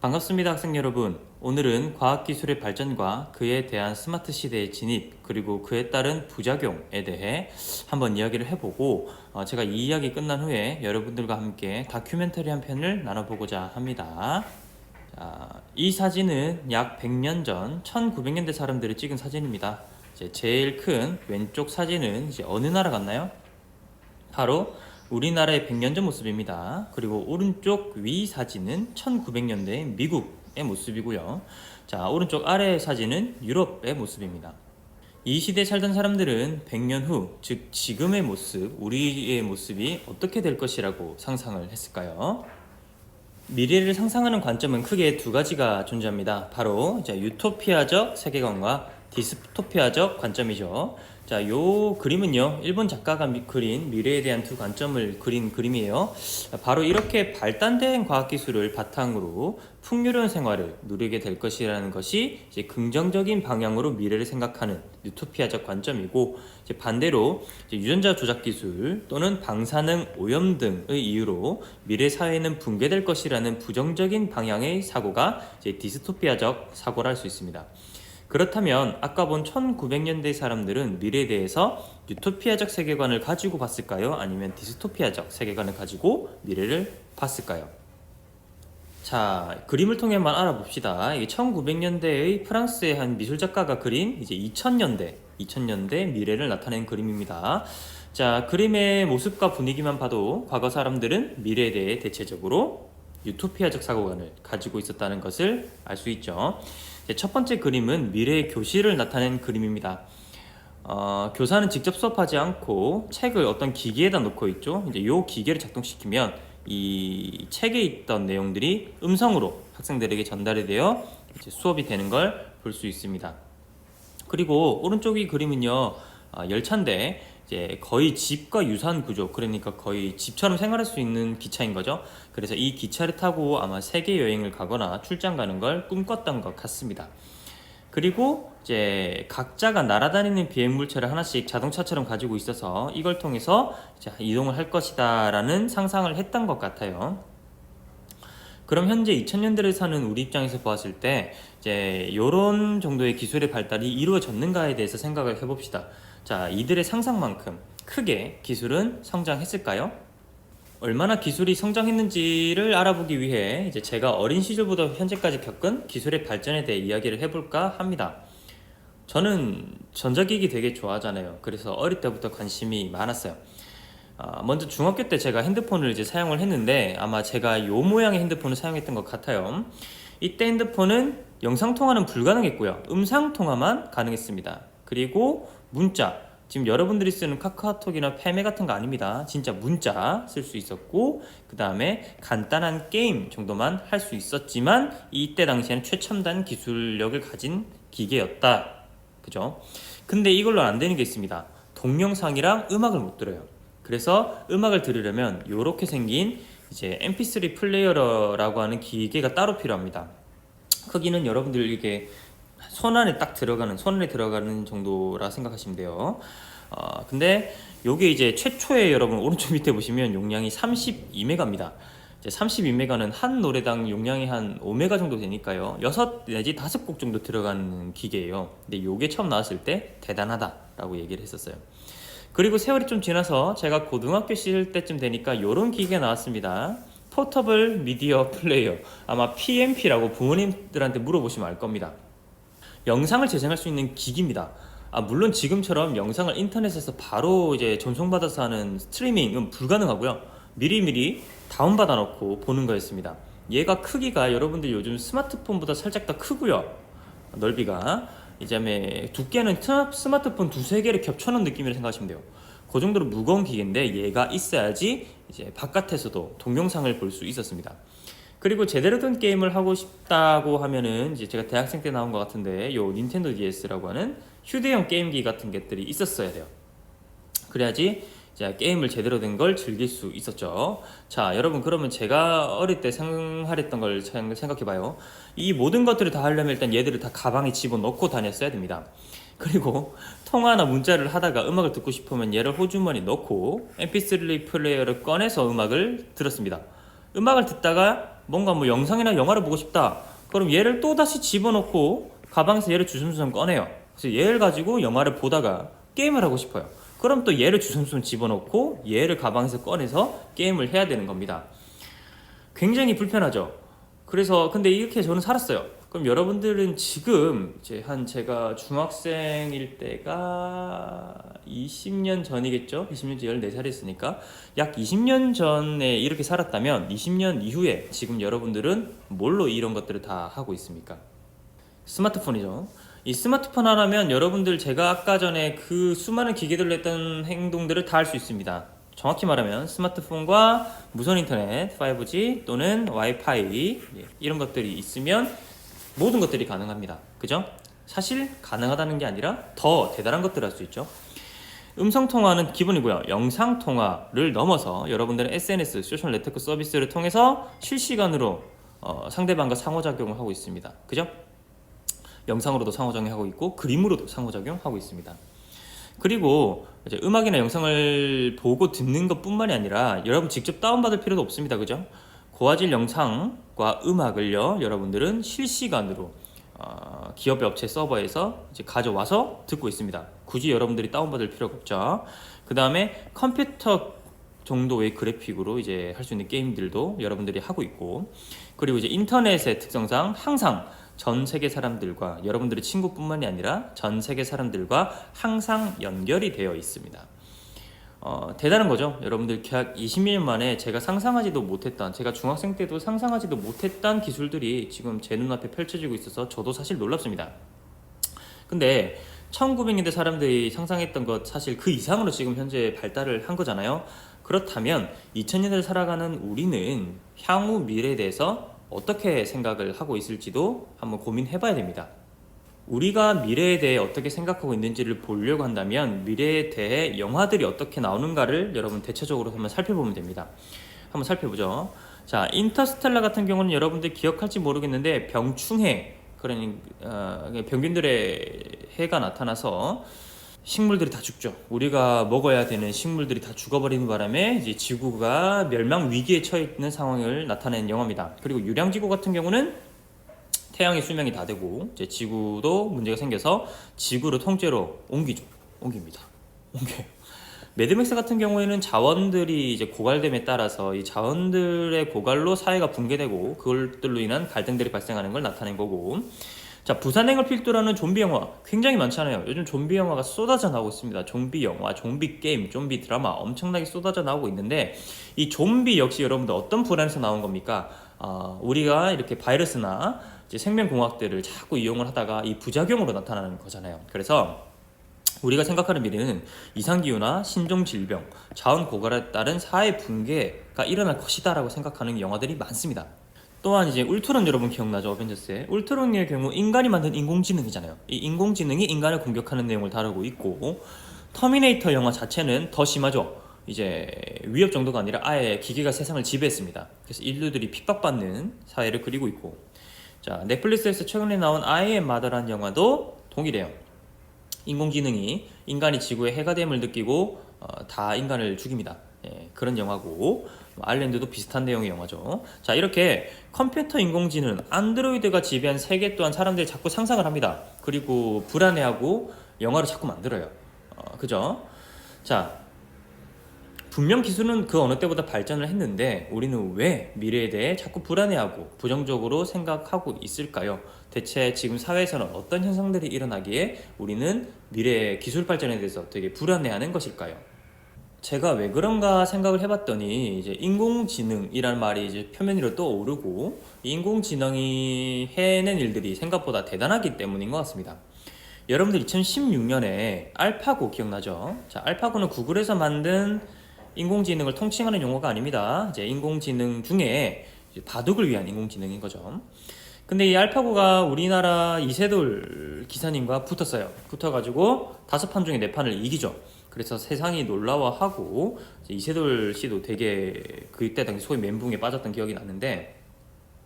반갑습니다, 학생 여러분. 오늘은 과학기술의 발전과 그에 대한 스마트 시대의 진입, 그리고 그에 따른 부작용에 대해 한번 이야기를 해보고, 어, 제가 이 이야기 끝난 후에 여러분들과 함께 다큐멘터리 한 편을 나눠보고자 합니다. 자, 이 사진은 약 100년 전 1900년대 사람들이 찍은 사진입니다. 제일 큰 왼쪽 사진은 이제 어느 나라 같나요? 바로 우리나라의 100년 전 모습입니다. 그리고 오른쪽 위 사진은 1900년대 미국의 모습이고요. 자, 오른쪽 아래 사진은 유럽의 모습입니다. 이 시대에 살던 사람들은 100년 후, 즉 지금의 모습, 우리의 모습이 어떻게 될 것이라고 상상을 했을까요? 미래를 상상하는 관점은 크게 두 가지가 존재합니다. 바로 이제 유토피아적 세계관과 디스토피아적 관점이죠. 자, 요 그림은요, 일본 작가가 미- 그린 미래에 대한 두 관점을 그린 그림이에요. 바로 이렇게 발달된 과학기술을 바탕으로 풍요로운 생활을 누리게 될 것이라는 것이 이제 긍정적인 방향으로 미래를 생각하는 유토피아적 관점이고, 이제 반대로 이제 유전자 조작 기술 또는 방사능 오염 등의 이유로 미래 사회는 붕괴될 것이라는 부정적인 방향의 사고가 이제 디스토피아적 사고라 할 수 있습니다. 그렇다면 아까 본 1900년대 사람들은 미래에 대해서 유토피아적 세계관을 가지고 봤을까요? 아니면 디스토피아적 세계관을 가지고 미래를 봤을까요? 자, 그림을 통해만 알아봅시다. 이게 1900년대의 프랑스의 한 미술 작가가 그린 이제 2000년대, 2000년대 미래를 나타낸 그림입니다. 자, 그림의 모습과 분위기만 봐도 과거 사람들은 미래에 대해 대체적으로 유토피아적 사고관을 가지고 있었다는 것을 알 수 있죠. 이제 첫 번째 그림은 미래의 교실을 나타낸 그림입니다. 어, 교사는 직접 수업하지 않고 책을 어떤 기기에다 놓고 있죠. 이제 요 기계를 작동시키면 이 책에 있던 내용들이 음성으로 학생들에게 전달이 되어 수업이 되는 걸 볼 수 있습니다. 그리고 오른쪽 이 그림은요 아, 열차인데 이제 거의 집과 유사한 구조 그러니까 거의 집처럼 생활할 수 있는 기차인 거죠 그래서 이 기차를 타고 아마 세계 여행을 가거나 출장 가는 걸 꿈꿨던 것 같습니다 그리고 이제 각자가 날아다니는 비행 물체를 하나씩 자동차처럼 가지고 있어서 이걸 통해서 이동을 할 것이다라는 상상을 했던 것 같아요. 그럼 현재 2000년대를 사는 우리 입장에서 보았을 때 이제 이런 정도의 기술의 발달이 이루어졌는가에 대해서 생각을 해봅시다. 자, 이들의 상상만큼 크게 기술은 성장했을까요? 얼마나 기술이 성장했는지를 알아보기 위해 이제 제가 어린 시절부터 현재까지 겪은 기술의 발전에 대해 이야기를 해볼까 합니다. 저는 전자기기 되게 좋아하잖아요. 그래서 어릴 때부터 관심이 많았어요. 아, 먼저 중학교 때 제가 핸드폰을 이제 사용을 했는데 아마 제가 요 모양의 핸드폰을 사용했던 것 같아요. 이때 핸드폰은 영상 통화는 불가능했고요. 음성 통화만 가능했습니다. 그리고 문자 지금 여러분들이 쓰는 카카오톡이나 페메 같은 거 아닙니다. 진짜 문자 쓸 수 있었고 그 다음에 간단한 게임 정도만 할 수 있었지만 이때 당시에는 최첨단 기술력을 가진 기계였다. 그죠? 근데 이걸로 안 되는 게 있습니다. 동영상이랑 음악을 못 들어요. 그래서 음악을 들으려면 이렇게 생긴 이제 MP3 플레이어라고 하는 기계가 따로 필요합니다. 크기는 여러분들 이게 손 안에 딱 들어가는 손 안에 들어가는 정도라 생각하시면 돼요. 어, 근데 요게 이제 최초에 여러분 오른쪽 밑에 보시면 용량이 32메가입니다. 이제 32메가는 한 노래당 용량이 한 5메가 정도 되니까요. 6 내지 5곡 정도 들어가는 기계예요. 근데 요게 처음 나왔을 때 대단하다라고 얘기를 했었어요. 그리고 세월이 좀 지나서 제가 고등학교 시절 때쯤 되니까 요런 기계가 나왔습니다. 포터블 미디어 플레이어. 아마 PMP라고 부모님들한테 물어보시면 알 겁니다. 영상을 재생할 수 있는 기기입니다. 아, 물론 지금처럼 영상을 인터넷에서 바로 이제 전송받아서 하는 스트리밍은 불가능하고요. 미리미리 다운받아 놓고 보는 거였습니다. 얘가 크기가 여러분들 요즘 스마트폰보다 살짝 더 크고요. 넓이가 이제 두께는 스- 스마트폰 두세 개를 겹쳐놓은 느낌이라 생각하시면 돼요. 그 정도로 무거운 기계인데 얘가 있어야지 이제 바깥에서도 동영상을 볼 수 있었습니다. 그리고 제대로 된 게임을 하고 싶다고 하면은 이제 제가 대학생 때 나온 것 같은데 요 닌텐도 DS라고 하는 휴대용 게임기 같은 것들이 있었어야 돼요. 그래야지 이제 게임을 제대로 된 걸 즐길 수 있었죠. 자, 여러분 그러면 제가 어릴 때 생활했던 걸 생- 생각해봐요. 이 모든 것들을 다 하려면 일단 얘들을 다 가방에 집어넣고 다녔어야 됩니다. 그리고 통화나 문자를 하다가 음악을 듣고 싶으면 얘를 호주머니 넣고 MP3 플레이어를 꺼내서 음악을 들었습니다. 음악을 듣다가 뭔가 뭐 영상이나 영화를 보고 싶다. 그럼 얘를 또 다시 집어넣고 가방에서 얘를 주섬주섬 꺼내요. 그래서 얘를 가지고 영화를 보다가 게임을 하고 싶어요. 그럼 또 얘를 주섬주섬 집어넣고 얘를 가방에서 꺼내서 게임을 해야 되는 겁니다. 굉장히 불편하죠. 그래서 근데 이렇게 저는 살았어요. 그럼 여러분들은 지금 이제 한 제가 중학생일 때가 20년 전이겠죠? 20년 전 14살이었으니까 약 20년 전에 이렇게 살았다면 20년 이후에 지금 여러분들은 뭘로 이런 것들을 다 하고 있습니까? 스마트폰이죠. 이 스마트폰 하나면 여러분들 제가 아까 전에 그 수많은 기계들로 했던 행동들을 다 할 수 있습니다. 정확히 말하면 스마트폰과 무선 인터넷, 5G 또는 와이파이 예, 이런 것들이 있으면 모든 것들이 가능합니다. 그죠? 사실 가능하다는 게 아니라 더 대단한 것들을 할 수 있죠. 음성 통화는 기본이고요. 영상 통화를 넘어서 여러분들은 SNS, 소셜 네트워크 서비스를 통해서 실시간으로 어, 상대방과 상호작용을 하고 있습니다. 그죠? 영상으로도 상호작용하고 있고 그림으로도 상호작용하고 있습니다. 그리고 음악이나 영상을 보고 듣는 것뿐만이 아니라 여러분 직접 다운받을 필요도 없습니다. 그죠? 고화질 영상과 음악을요 여러분들은 실시간으로 어, 기업 업체 서버에서 이제 가져와서 듣고 있습니다. 굳이 여러분들이 다운받을 필요가 없죠. 그 다음에 컴퓨터 정도의 그래픽으로 이제 할 수 있는 게임들도 여러분들이 하고 있고 그리고 이제 인터넷의 특성상 항상 전 세계 사람들과 여러분들의 친구뿐만이 아니라 전 세계 사람들과 항상 연결이 되어 있습니다. 어, 대단한 거죠. 여러분들 약 20년 만에 제가 상상하지도 못했던, 제가 중학생 때도 상상하지도 못했던 기술들이 지금 제 눈앞에 펼쳐지고 있어서 저도 사실 놀랍습니다. 근데 1900년대 사람들이 상상했던 것 사실 그 이상으로 지금 현재 발달을 한 거잖아요. 그렇다면 2000년대를 살아가는 우리는 향후 미래에 대해서 어떻게 생각을 하고 있을지도 한번 고민해 봐야 됩니다. 우리가 미래에 대해 어떻게 생각하고 있는지를 보려고 한다면 미래에 대해 영화들이 어떻게 나오는가를 여러분 대체적으로 한번 살펴보면 됩니다. 한번 살펴보죠. 자, 인터스텔라 같은 경우는 여러분들 기억할지 모르겠는데 병충해 그러니 어, 병균들의 해가 나타나서 식물들이 다 죽죠. 우리가 먹어야 되는 식물들이 다 죽어버리는 바람에 이제 지구가 멸망 위기에 처해 있는 상황을 나타낸 영화입니다. 그리고 유량지구 같은 경우는 태양의 수명이 다 되고 이제 지구도 문제가 생겨서 지구를 통째로 옮기죠. 옮깁니다. 옮겨요. 매드맥스 같은 경우에는 자원들이 이제 고갈됨에 따라서 이 자원들의 고갈로 사회가 붕괴되고 그것들로 인한 갈등들이 발생하는 걸 나타낸 거고 자 부산행을 필두로 하는 좀비 영화 굉장히 많잖아요 요즘 좀비 영화가 쏟아져 나오고 있습니다 좀비 영화, 좀비 게임, 좀비 드라마 엄청나게 쏟아져 나오고 있는데 이 좀비 역시 여러분들 어떤 불안에서 나온 겁니까 아, 우리가 이렇게 바이러스나 이제 생명공학들을 자꾸 이용을 하다가 이 부작용으로 나타나는 거잖아요 그래서 우리가 생각하는 미래는 이상기후나 신종질병, 자원 고갈에 따른 사회 붕괴가 일어날 것이다라고 생각하는 영화들이 많습니다. 또한 이제 울트론 여러분 기억나죠? 어벤져스의 울트론의 경우 인간이 만든 인공지능이잖아요. 이 인공지능이 인간을 공격하는 내용을 다루고 있고 터미네이터 영화 자체는 더 심하죠. 이제 위협 정도가 아니라 아예 기계가 세상을 지배했습니다. 그래서 인류들이 핍박받는 사회를 그리고 있고 자 넷플릭스에서 최근에 나온 아이의 마더라는 영화도 동일해요. 인공지능이 인간이 지구에 해가 됨을 느끼고 어, 다 인간을 죽입니다. 예, 그런 영화고 아일랜드도 비슷한 내용의 영화죠. 자 이렇게 컴퓨터 인공지능 안드로이드가 지배한 세계 또한 사람들이 자꾸 상상을 합니다. 그리고 불안해하고 영화를 자꾸 만들어요. 어, 그죠? 자 분명 기술은 그 어느 때보다 발전을 했는데 우리는 왜 미래에 대해 자꾸 불안해하고 부정적으로 생각하고 있을까요? 대체 지금 사회에서는 어떤 현상들이 일어나기에 우리는 미래의 기술 발전에 대해서 되게 불안해하는 것일까요? 제가 왜 그런가 생각을 해봤더니 이제 인공지능이라는 말이 이제 표면 위로 떠오르고 인공지능이 해낸 일들이 생각보다 대단하기 때문인 것 같습니다. 여러분들 2016년에 알파고 기억나죠? 자, 알파고는 구글에서 만든 인공지능을 통칭하는 용어가 아닙니다. 이제 인공지능 중에 바둑을 위한 인공지능인 거죠. 근데 이 알파고가 우리나라 이세돌 기사님과 붙었어요. 붙어가지고 다섯 판 중에 네 판을 이기죠. 그래서 세상이 놀라워하고 이세돌 씨도 되게 그때 당시 소위 멘붕에 빠졌던 기억이 나는데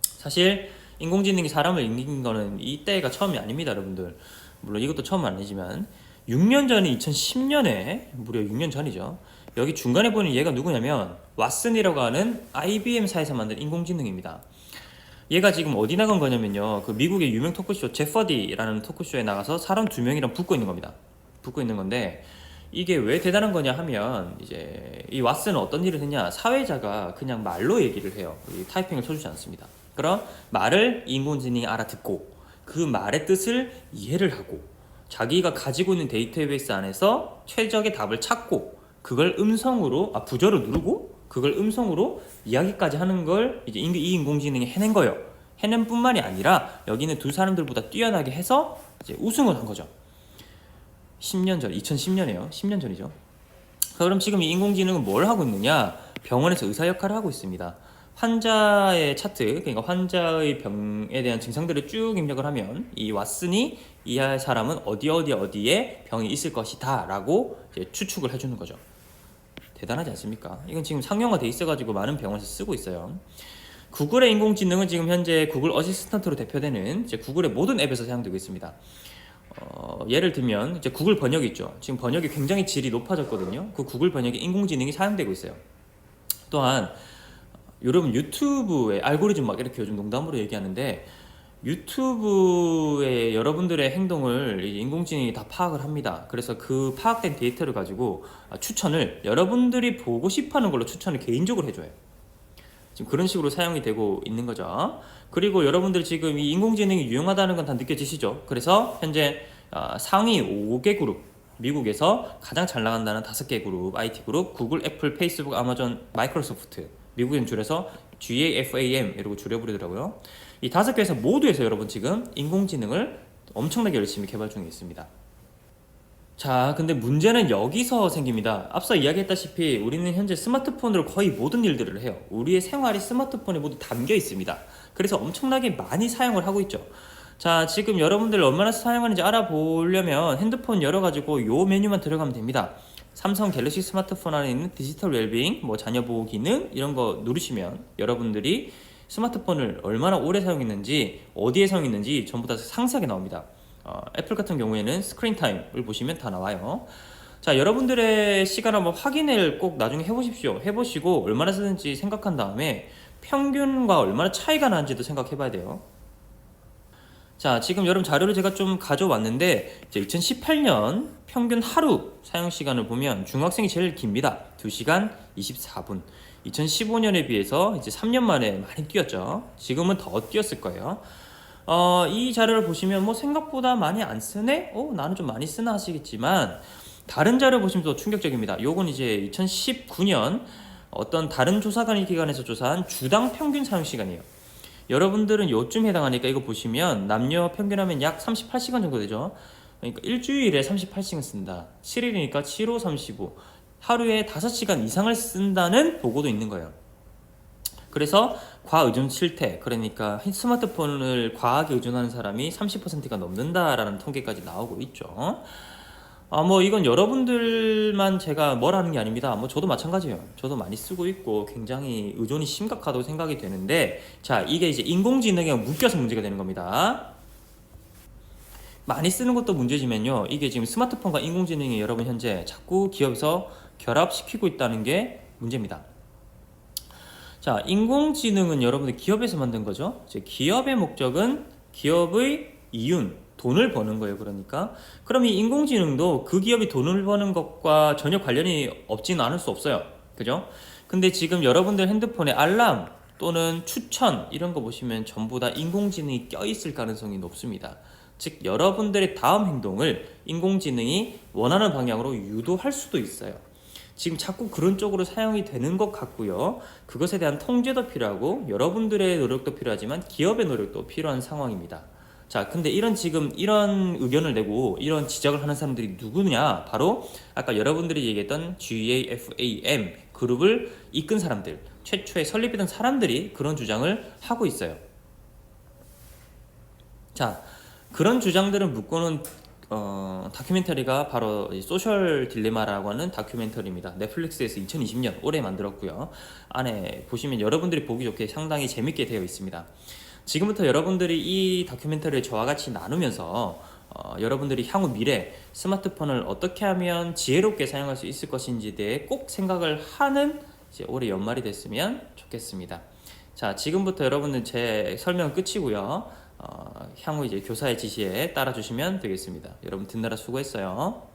사실 인공지능이 사람을 이긴 거는 이때가 처음이 아닙니다, 여러분들. 물론 이것도 처음은 아니지만 6년 전인 2010년에 무려 6년 전이죠. 여기 중간에 보는 얘가 누구냐면 왓슨이라고 하는 IBM사에서 만든 인공지능입니다. 얘가 지금 어디 나간 거냐면요. 그 미국의 유명 토크쇼 제퍼디라는 토크쇼에 나가서 사람 두 명이랑 붙고 있는 겁니다. 붙고 있는 건데 이게 왜 대단한 거냐 하면 이제 이 왓슨은 어떤 일을 했냐 사회자가 그냥 말로 얘기를 해요. 이 타이핑을 쳐주지 않습니다. 그럼 말을 인공지능이 알아듣고 그 말의 뜻을 이해를 하고 자기가 가지고 있는 데이터베이스 안에서 최적의 답을 찾고 그걸 음성으로 아 부저로 누르고 그걸 음성으로 이야기까지 하는 걸 이제 인- 이 인공지능이 해낸 거예요. 해낸 뿐만이 아니라 여기는 두 사람들보다 뛰어나게 해서 이제 우승을 한 거죠. 10년 전, 2010년이에요. 10년 전이죠. 그럼 지금 이 인공지능은 뭘 하고 있느냐? 병원에서 의사 역할을 하고 있습니다. 환자의 차트, 그러니까 환자의 병에 대한 증상들을 쭉 입력을 하면 이 왓슨이 이 사람은 어디 어디 어디에 병이 있을 것이다라고 추측을 해주는 거죠. 대단하지 않습니까? 이건 지금 상용화돼 있어가지고 많은 병원에서 쓰고 있어요. 구글의 인공지능은 지금 현재 구글 어시스턴트로 대표되는 구글의 모든 앱에서 사용되고 있습니다. 어, 예를 들면 이제 구글 번역 있죠. 지금 번역이 굉장히 질이 높아졌거든요. 그 구글 번역에 인공지능이 사용되고 있어요. 또한 여러분 유튜브의 알고리즘 막 이렇게 요즘 농담으로 얘기하는데 유튜브의 여러분들의 행동을 이 인공지능이 다 파악을 합니다. 그래서 그 파악된 데이터를 가지고 아, 추천을 여러분들이 보고 싶어하는 걸로 추천을 개인적으로 해줘요. 지금 그런 식으로 사용이 되고 있는 거죠. 그리고 여러분들 지금 이 인공지능이 유용하다는 건 다 느껴지시죠? 그래서 현재 아, 상위 5개 그룹 미국에서 가장 잘 나간다는 5개 그룹 IT 그룹 구글, 애플, 페이스북, 아마존, 마이크로소프트 미국엔 줄여서 GAFAM 이러고 줄여 부르더라고요. 이 다섯 개에서 모두에서 여러분 지금 인공지능을 엄청나게 열심히 개발 중에 있습니다. 자, 근데 문제는 여기서 생깁니다. 앞서 이야기했다시피 우리는 현재 스마트폰으로 거의 모든 일들을 해요. 우리의 생활이 스마트폰에 모두 담겨 있습니다. 그래서 엄청나게 많이 사용을 하고 있죠. 자, 지금 여러분들 얼마나 사용하는지 알아보려면 핸드폰 열어가지고 요 메뉴만 들어가면 됩니다. 삼성 갤럭시 스마트폰 안에 있는 디지털 웰빙, 뭐 자녀 보호 기능 이런 거 누르시면 여러분들이 스마트폰을 얼마나 오래 사용했는지 어디에 사용했는지 전부 다 상세하게 나옵니다. 어, 애플 같은 경우에는 스크린 타임을 보시면 다 나와요. 자, 여러분들의 시간 한번 확인을 꼭 나중에 해보십시오. 해보시고 얼마나 쓰는지 생각한 다음에 평균과 얼마나 차이가 나는지도 생각해 봐야 돼요. 자, 지금 여러분 자료를 제가 좀 가져왔는데 이제 2018년 평균 하루 사용 시간을 보면 중학생이 제일 깁니다. 2시간 24분. 2015년에 비해서 이제 3년 만에 많이 뛰었죠. 지금은 더 뛰었을 거예요. 어, 이 자료를 보시면 뭐 생각보다 많이 안 쓰네? 어, 나는 좀 많이 쓰나 하시겠지만 다른 자료 보시면 더 충격적입니다. 요건 이제 2019년 어떤 다른 조사관 기관에서 조사한 주당 평균 사용 시간이에요. 여러분들은 요쯤 해당하니까 이거 보시면 남녀 평균하면 약 38시간 정도 되죠. 그러니까 일주일에 38시간 쓴다. 7일이니까 7, 5, 35. 하루에 5시간 이상을 쓴다는 보고도 있는 거예요. 그래서 과의존 실태, 그러니까 스마트폰을 과하게 의존하는 사람이 30%가 넘는다라는 통계까지 나오고 있죠. 아, 뭐 이건 여러분들만 제가 뭘 하는 게 아닙니다. 뭐 저도 마찬가지예요. 저도 많이 쓰고 있고 굉장히 의존이 심각하다고 생각이 되는데 자, 이게 이제 인공지능에 묶여서 문제가 되는 겁니다. 많이 쓰는 것도 문제지만요. 이게 지금 스마트폰과 인공지능이 여러분 현재 자꾸 기업에서 결합시키고 있다는 게 문제입니다. 자, 인공지능은 여러분들 기업에서 만든 거죠. 이제 기업의 목적은 기업의 이윤, 돈을 버는 거예요. 그러니까. 그럼 이 인공지능도 그 기업이 돈을 버는 것과 전혀 관련이 없지는 않을 수 없어요. 그죠? 근데 지금 여러분들 핸드폰에 알람 또는 추천 이런 거 보시면 전부 다 인공지능이 껴있을 가능성이 높습니다. 즉, 여러분들의 다음 행동을 인공지능이 원하는 방향으로 유도할 수도 있어요. 지금 자꾸 그런 쪽으로 사용이 되는 것 같고요. 그것에 대한 통제도 필요하고 여러분들의 노력도 필요하지만 기업의 노력도 필요한 상황입니다. 자, 근데 이런 지금 이런 의견을 내고 이런 지적을 하는 사람들이 누구냐? 바로 아까 여러분들이 얘기했던 GAFAM 그룹을 이끈 사람들, 최초에 설립했던 사람들이 그런 주장을 하고 있어요. 자, 그런 주장들은 묶고는 어, 다큐멘터리가 바로 이 소셜 딜레마라고 하는 다큐멘터리입니다. 넷플릭스에서 2020년 올해 만들었고요. 안에 보시면 여러분들이 보기 좋게 상당히 재밌게 되어 있습니다. 지금부터 여러분들이 이 다큐멘터리를 저와 같이 나누면서 어, 여러분들이 향후 미래 스마트폰을 어떻게 하면 지혜롭게 사용할 수 있을 것인지에 대해 꼭 생각을 하는 올해 연말이 됐으면 좋겠습니다. 자, 지금부터 여러분은 제 설명 끝이고요. 어, 향후 이제 교사의 지시에 따라 주시면 되겠습니다. 여러분 듣느라 수고했어요.